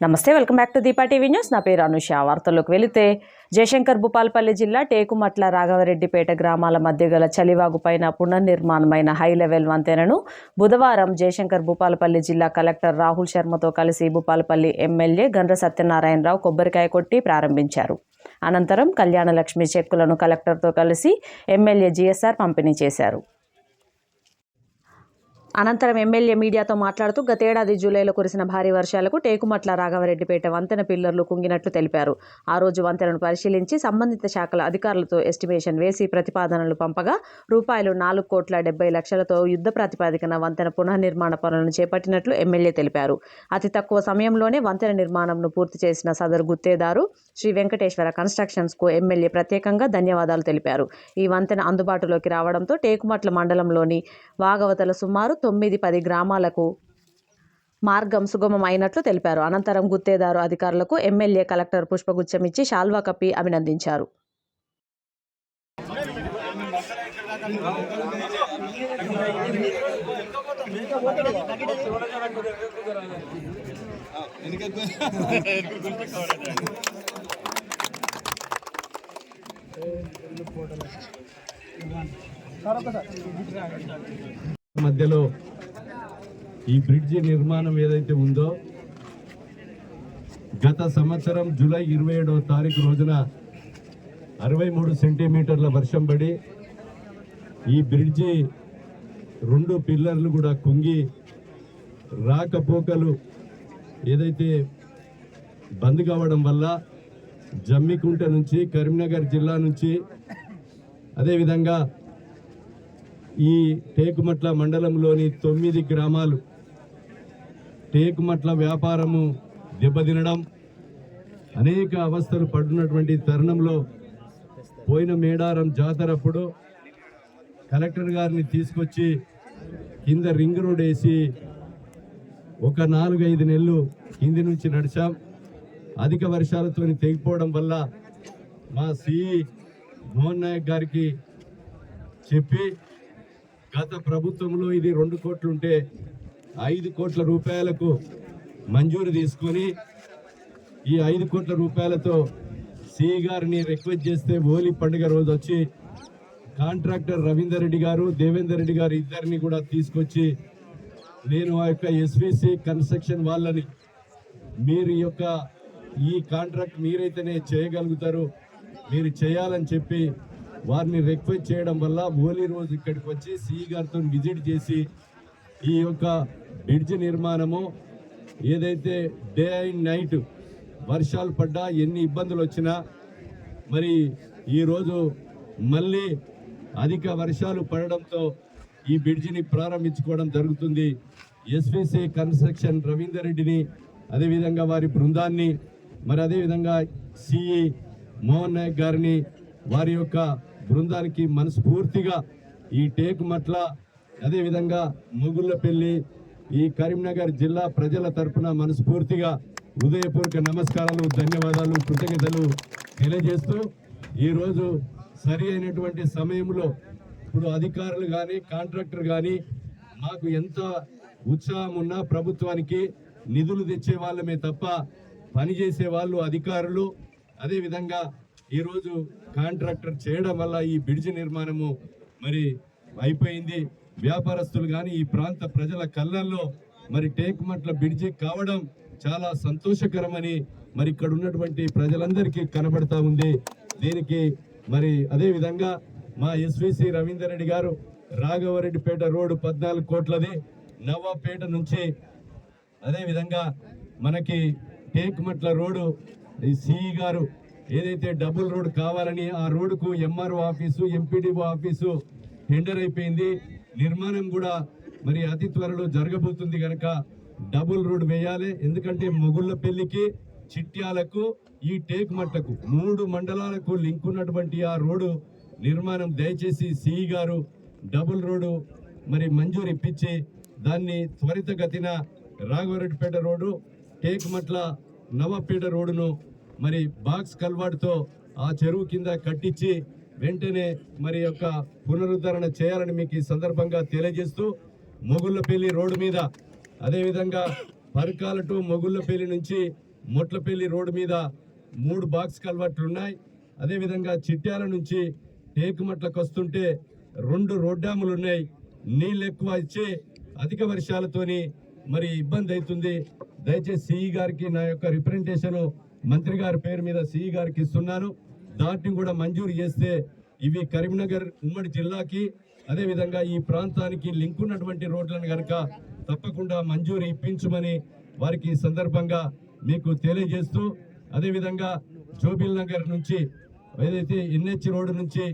నమస్తే welcome back to Deepa TV news. నా పేరు అనుష. వార్తల్లోకి వెళితే జయశంకర్ భూపాలపల్లి జిల్లా టేకుమట్ల రాఘవరెడ్డిపేట గ్రామాల మధ్య గల చలివాగు పైన పునర్నిర్మాణమైన హై లెవెల్ వంతెనను బుధవారం జయశంకర్ భూపాలపల్లి జిల్లా కలెక్టర్ రాహుల్ శర్మతో కలిసి భూపాలపల్లి ఎమ్మెల్యే గండ్ర సత్యనారాయణరావు కొబ్బరికాయ కొట్టి ప్రారంభించారు. అనంతరం కళ్యాణలక్ష్మి చెక్కులను కలెక్టర్తో కలిసి ఎమ్మెల్యే జిఎస్ఆర్ పంపిణీ చేశారు. అనంతరం ఎమ్మెల్యే మీడియాతో మాట్లాడుతూ గతేడాది జూలైలో కురిసిన భారీ వర్షాలకు టేకుమట్ల రాఘవరెడ్డిపేట వంతెన పిల్లర్లు కుంగినట్లు తెలిపారు. ఆ రోజు వంతెనను పరిశీలించి సంబంధిత శాఖల అధికారులతో ఎస్టిమేషన్ వేసి ప్రతిపాదనలు పంపగా రూపాయలు నాలుగు కోట్ల డెబ్బై లక్షలతో యుద్ధ ప్రాతిపదికన వంతెన పునర్నిర్మాణ పనులను చేపట్టినట్లు ఎమ్మెల్యే తెలిపారు. అతి తక్కువ సమయంలోనే వంతెన నిర్మాణంను పూర్తి చేసిన సదరు గుత్తేదారు శ్రీ వెంకటేశ్వర కన్స్ట్రక్షన్స్కు ఎమ్మెల్యే ప్రత్యేకంగా ధన్యవాదాలు తెలిపారు. ఈ వంతెన అందుబాటులోకి రావడంతో టేకుమట్ల మండలంలోని వాగవతల సుమారు తొమ్మిది పది గ్రామాలకు మార్గం సుగమం అయినట్లు తెలిపారు. అనంతరం గుత్తేదారు అధికారులకు ఎమ్మెల్యే కలెక్టర్ పుష్పగుచ్చం ఇచ్చి శాల్వా కప్పి అభినందించారు. మధ్యలో ఈ బ్రిడ్జి నిర్మాణం ఏదైతే ఉందో గత సంవత్సరం జూలై ఇరవై ఏడవ తారీఖు రోజున అరవై మూడు సెంటీమీటర్ల వర్షం పడి ఈ బ్రిడ్జి రెండు పిల్లర్లు కూడా కుంగి రాకపోకలు ఏదైతే బంద్ కావడం వల్ల జమ్మికుంట నుంచి కరీంనగర్ జిల్లా నుంచి అదేవిధంగా ఈ టేకుమట్ల మండలంలోని తొమ్మిది గ్రామాలు టేకుమట్ల వ్యాపారము దెబ్బతినడం అనేక అవస్థలు పడుతున్నటువంటి తరుణంలో పోయిన మేడారం జాతరప్పుడు కలెక్టర్ గారిని తీసుకొచ్చి కింద రింగ్ రోడ్ వేసి ఒక నాలుగైదు నెలలు కింది నుంచి నడిచాం. అధిక వర్షాలతో తెగిపోవడం వల్ల మా సిఈ మోహన్ నాయక్ గారికి చెప్పి గత ప్రభుత్వంలో ఇది రెండు కోట్లు ఉంటే ఐదు కోట్ల రూపాయలకు మంజూరు తీసుకొని ఈ ఐదు కోట్ల రూపాయలతో సిఈ గారిని రిక్వెస్ట్ చేస్తే హోలీ పండుగ రోజు వచ్చి కాంట్రాక్టర్ రవీందర్ రెడ్డి గారు దేవేందర్ రెడ్డి గారు ఇద్దరిని కూడా తీసుకొచ్చి నేను ఆ యొక్క ఎస్విసి కన్స్ట్రక్షన్ వాళ్ళని మీరు యొక్క ఈ కాంట్రాక్ట్ మీరైతేనే చేయగలుగుతారు మీరు చేయాలని చెప్పి వారిని రిక్వెస్ట్ చేయడం వల్ల హోలీ రోజు ఇక్కడికి వచ్చి సిఈ గారితో విజిట్ చేసి ఈ యొక్క బ్రిడ్జ్ నిర్మాణము ఏదైతే డే అండ్ నైట్ వర్షాలు పడ్డా ఎన్ని ఇబ్బందులు వచ్చినా మరి ఈరోజు మళ్ళీ అధిక వర్షాలు పడడంతో ఈ బ్రిడ్జిని ప్రారంభించుకోవడం జరుగుతుంది. ఎస్విసి కన్స్ట్రక్షన్ రవీందర్ రెడ్డిని అదేవిధంగా వారి బృందాన్ని మరి అదేవిధంగా సిఈ మోహన్ నాయక్ గారిని వారి యొక్క బృందానికి మనస్ఫూర్తిగా ఈ టేక్ మట్ల అదేవిధంగా ముగుళ్ళపల్లి ఈ కరీంనగర్ జిల్లా ప్రజల తరపున మనస్ఫూర్తిగా హృదయపూర్వక నమస్కారాలు ధన్యవాదాలు కృతజ్ఞతలు తెలియజేస్తూ ఈరోజు సరి అయినటువంటి సమయంలో ఇప్పుడు అధికారులు కానీ కాంట్రాక్టర్ కానీ మాకు ఎంత ఉత్సాహం ఉన్నా ప్రభుత్వానికి నిధులు తెచ్చే వాళ్ళమే తప్ప పనిచేసే వాళ్ళు అధికారులు. అదేవిధంగా ఈరోజు కాంట్రాక్టర్ చేయడం వల్ల ఈ బ్రిడ్జ్ నిర్మాణము మరి అయిపోయింది. వ్యాపారస్తులు కానీ ఈ ప్రాంత ప్రజల కళ్ళల్లో మరి టేకుమట్ల బ్రిడ్జి కావడం చాలా సంతోషకరమని మరి ఇక్కడ ఉన్నటువంటి ప్రజలందరికీ కనబడతా ఉంది. దీనికి మరి అదేవిధంగా మా ఎస్విసి రవీందర్ రెడ్డి గారు రాఘవరెడ్డిపేట రోడ్డు పద్నాలుగు కోట్లది నవాపేట నుంచి అదేవిధంగా మనకి టేకుమట్ల రోడ్డు ఈ సిఈ గారు ఏదైతే డబుల్ రోడ్ కావాలని ఆ రోడ్డుకు MRO office MPDO office tender అయిపోయింది. నిర్మాణం కూడా మరి అతి త్వరలో జరగబోతుంది కనుక డబుల్ రోడ్ వేయాలి. ఎందుకంటే మొగుళ్ళ పెళ్ళికి చిట్యాలకు ఈ టేక్ మట్టకు మూడు మండలాలకు లింక్ ఉన్నటువంటి ఆ రోడ్డు నిర్మాణం దయచేసి సిఈ గారు డబుల్ రోడ్డు మరి మంజూరు ఇప్పించి దాన్ని త్వరితగతిన రాఘవరెడ్డిపేట రోడ్డు టేక్మట్ల నవపేట రోడ్డును మరి బాక్స్ కల్వాడ్తో ఆ చెరువు కింద కట్టించి వెంటనే మరి యొక్క పునరుద్ధరణ చేయాలని మీకు ఈ సందర్భంగా తెలియజేస్తూ మొగుళ్ళపల్లి రోడ్డు మీద అదేవిధంగా పరకాల టు మొగుళ్ళపల్లి నుంచి మొట్లపల్లి రోడ్డు మీద మూడు బాక్స్ కల్వర్ట్లు ఉన్నాయి. అదేవిధంగా చిట్యాల నుంచి టేకుమట్లకు వస్తుంటే రెండు రోడ్ డ్యాములు ఉన్నాయి. నీళ్ళు ఎక్కువ ఇచ్చి అధిక వర్షాలతోని మరి ఇబ్బంది అవుతుంది. దయచేసి సిఈ గారికి నా యొక్క రిప్రజెంటేషన్ మంత్రి గారి పేరు మీద సిఈ గారికి ఇస్తున్నాను. దాటిని కూడా మంజూరు చేస్తే ఇవి కరీంనగర్ ఉమ్మడి జిల్లాకి అదేవిధంగా ఈ ప్రాంతానికి లింక్ ఉన్నటువంటి రోడ్లను కనుక తప్పకుండా మంజూరు ఇప్పించమని వారికి సందర్భంగా మీకు తెలియజేస్తూ అదేవిధంగా జోబిల్ నగర్ నుంచి ఏదైతే ఎన్హెచ్ రోడ్డు నుంచి